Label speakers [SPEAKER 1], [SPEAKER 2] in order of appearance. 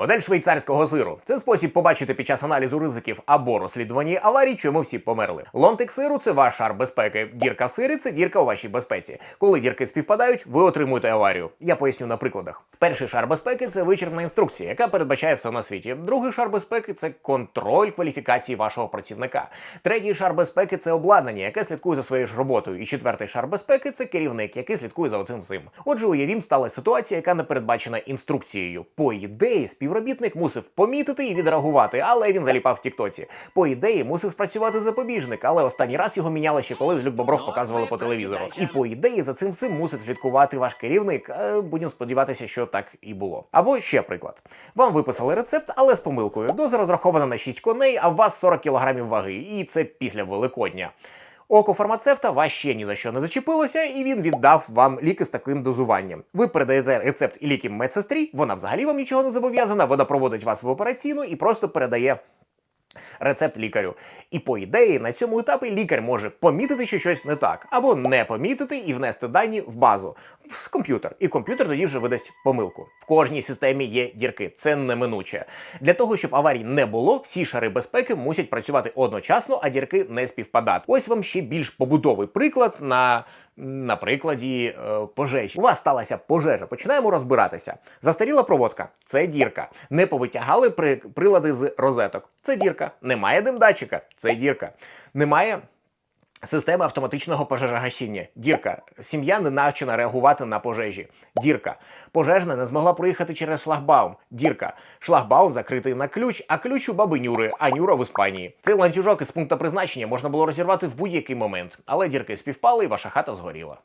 [SPEAKER 1] Модель швейцарського сиру це спосіб побачити під час аналізу ризиків або розслідування аварій, чому всі померли. Лонтик сиру це ваш шар безпеки. Дірка в сирі це дірка у вашій безпеці. Коли дірки співпадають, ви отримуєте аварію. Я поясню на прикладах. Перший шар безпеки це вичерпна інструкція, яка передбачає все на світі. Другий шар безпеки це контроль кваліфікації вашого працівника. Третій шар безпеки це обладнання, яке слідкує за своєю ж роботою. І четвертий шар безпеки це керівник, який слідкує за оцим всім. Отже, уявім, сталася ситуація, яка не передбачена інструкцією. По ідеї, співробітник мусив помітити і відреагувати, але він заліпав в Тіктоці. По ідеї, мусив спрацювати запобіжник, але останній раз його міняли ще коли з Люк Бобров показували по телевізору. І по ідеї за цим всім мусить слідкувати ваш керівник. Е, Будемо сподіватися, що так і було. Або ще приклад: вам виписали рецепт, але з помилкою. Доза розрахована на 6 коней, а у вас 40 кг ваги, і це після Великодня. Око фармацевта вас ні за що не зачепилося, і він віддав вам ліки з таким дозуванням. Ви передаєте рецепт і ліки медсестрі, вона взагалі вам нічого не зобов'язана, вона проводить вас в операційну і просто передає. Рецепт лікарю. І по ідеї на цьому етапі лікар може помітити, що щось не так, або не помітити і внести дані в базу в комп'ютер. І комп'ютер тоді вже видасть помилку. В кожній системі є дірки, це неминуче. Для того, щоб аварій не було, всі шари безпеки мусять працювати одночасно, а дірки не співпадати. Ось вам ще більш побутовий приклад на. На прикладі е, пожежі. У вас сталася пожежа. Починаємо розбиратися. Застаріла проводка це дірка. Не повитягали при, прилади з розеток. Це дірка. Немає димдатчика. Це дірка. Немає. Система автоматичного пожежогасіння. Дірка. Сім'я не навчена реагувати на пожежі. Дірка. Пожежна не змогла проїхати через шлагбаум. Дірка. Шлагбаум закритий на ключ, а ключ у баби Нюри, а Нюра в Іспанії. Цей ланцюжок із пункту призначення можна було розірвати в будь-який момент, але дірки співпали і ваша хата згоріла.